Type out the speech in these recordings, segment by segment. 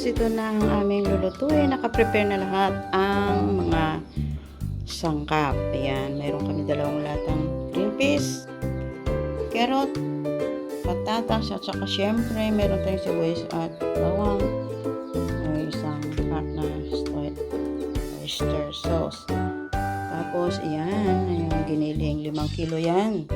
Pagkatapos ito ng aming lulutuin, nakaprepare na lahat ang mga sangkap. Ayan, mayroon kami dalawang latang green peas, carrot, patatas, at saka syempre, meron tayong sibuyas at bawang. May isang pack na oyster sauce. Tapos, ayan, yung giniling, limang kilo yan.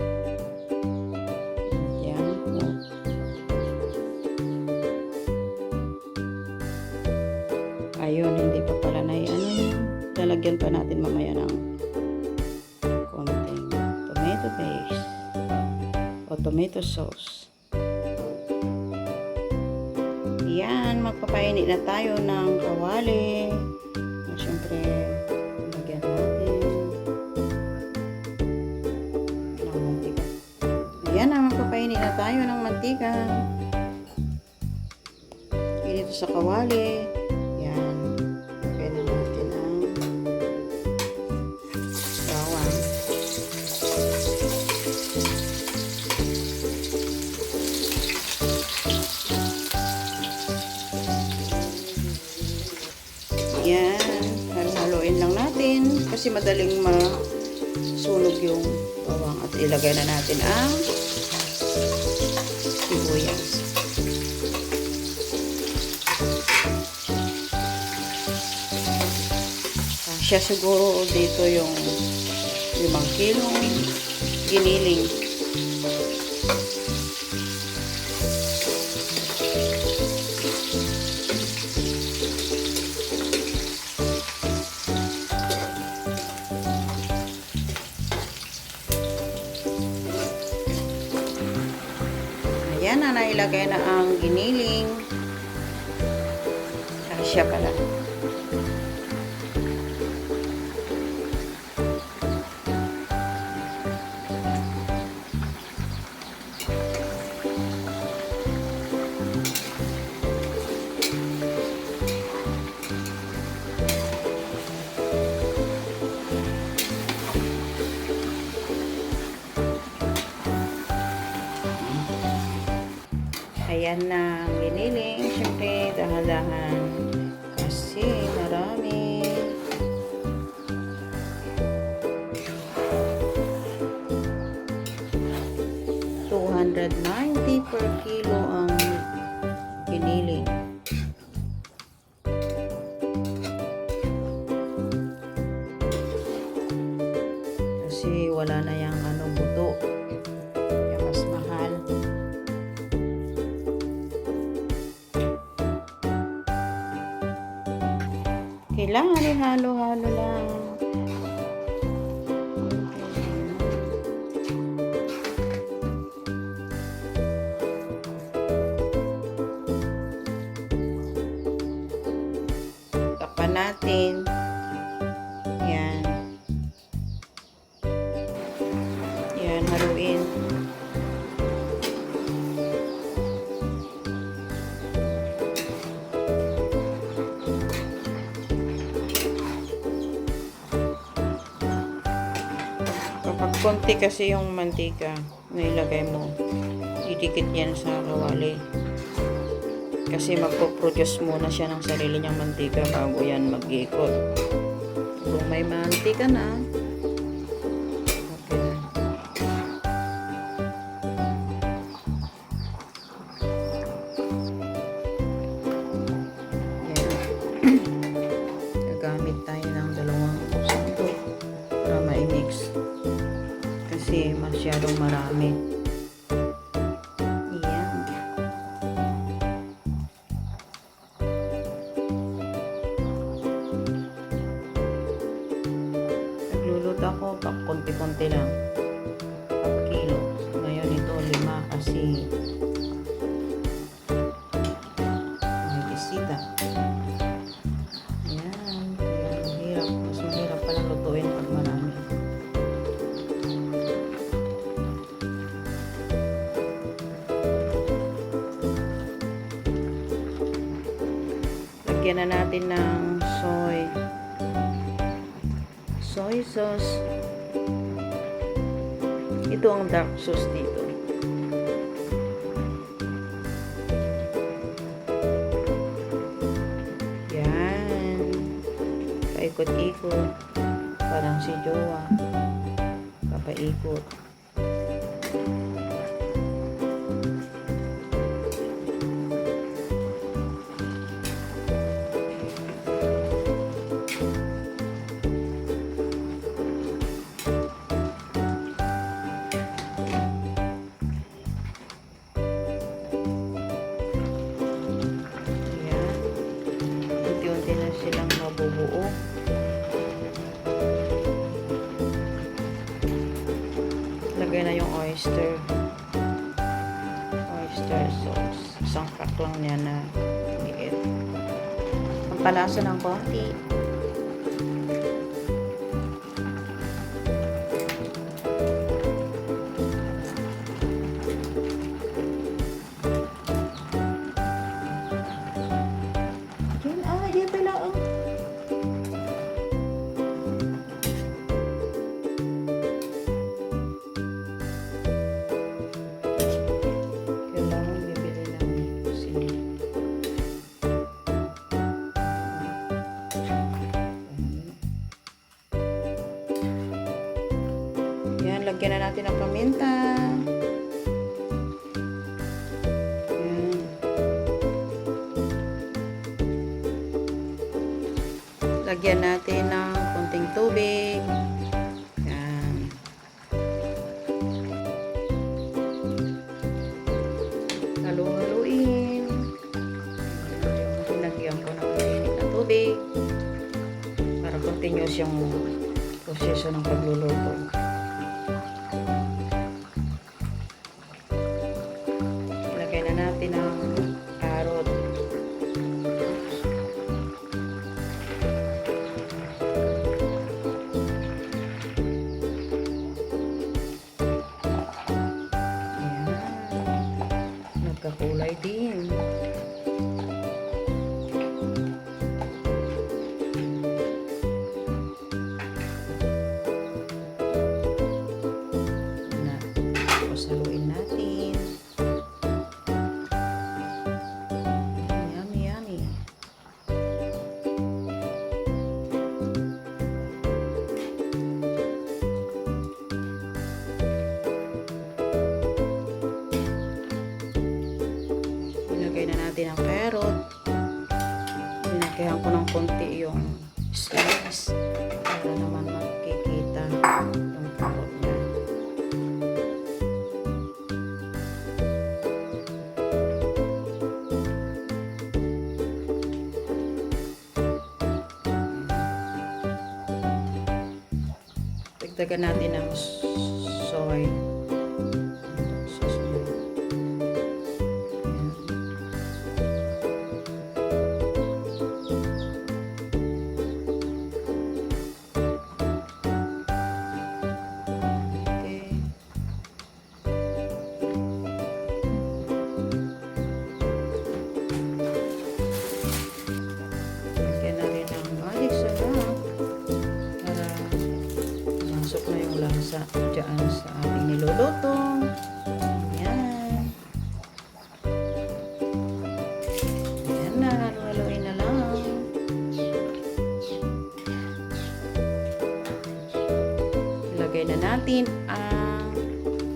Ayun, hindi pa pala na ano yun. Lalagyan pa natin mamaya ng konting tomato paste o tomato sauce. Yan, magpapainit na tayo ng kawali. Siyempre, lagyan natin ng mantika. Ayan na, magpapainit na tayo ng mantika. Inito sa kawali. Kasi madaling masunog yung bawang at ilagay na natin ang sibuyas. Siya siguro dito yung limang kilong giniling. Ayan na, ang giniling. Kasya pala. Ayan na ang giniling. Siyempre, dahan-dahan. Kasi marami. Two hundred ninety per kilo ang giniling. Kailangan ihalo-halo lang. Konti kasi yung mantika na ilagay mo, didikit yan sa kawali. Kasi magpo-produce muna siya ng sarili niyang mantika bago yan mag-ikot. Kung may mantika na, Kasi masyadong marami. lagyan na natin ng soy. Soy sauce. Ito ang dark sauce dito. Yan. Paikot-ikot. Parang si Jowa. Papaikot. Na yung oyster. Oyster sauce. Isang pack lang niya na liit. Pampalasa ng konti. Lagyan na natin ng paminta. Yan. Lagyan natin ng konting tubig. Yan. Halu-haluin. Pinagyan ko ng mainit na tubig para continuous yung proseso ng pagluluto. Ang. Pinagkayan ko ng konti yung slice para naman makikita yung carrot niya. Dagdagan natin ng soy. Ilagay na natin ang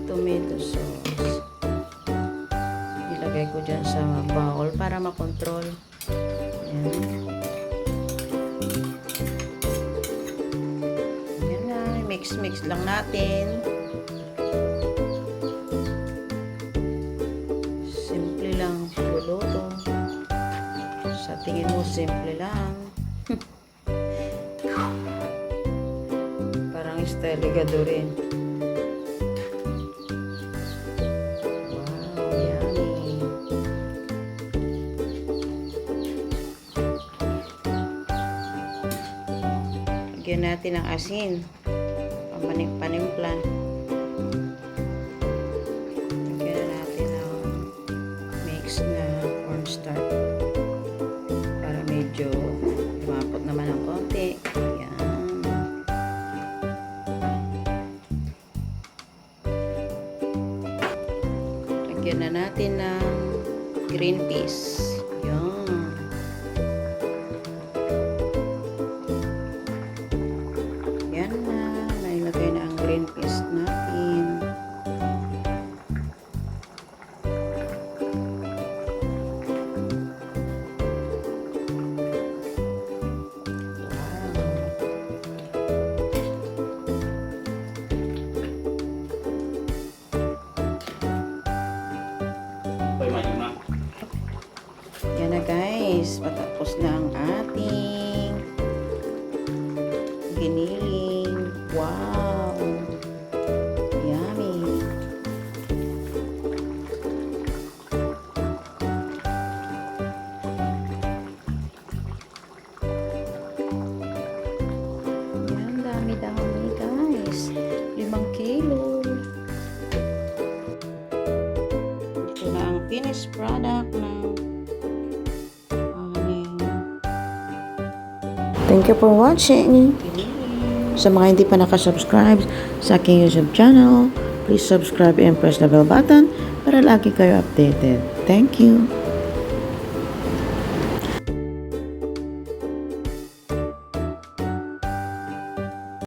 tomato sauce. Ilagay ko dyan sa bowl para makontrol. Ayan. Ayan na, mix-mix lang natin. Simple lang luluto. Sa tingin mo, simple lang. Style ligado rin. Wow, yummy. Lagyan natin ng asin. Pamanim panimpla. Lagyan na natin ng green peas. Thank you for watching. Sa mga hindi pa nakasubscribe sa aking YouTube channel, please subscribe and press the bell button para lagi kayo updated. Thank you.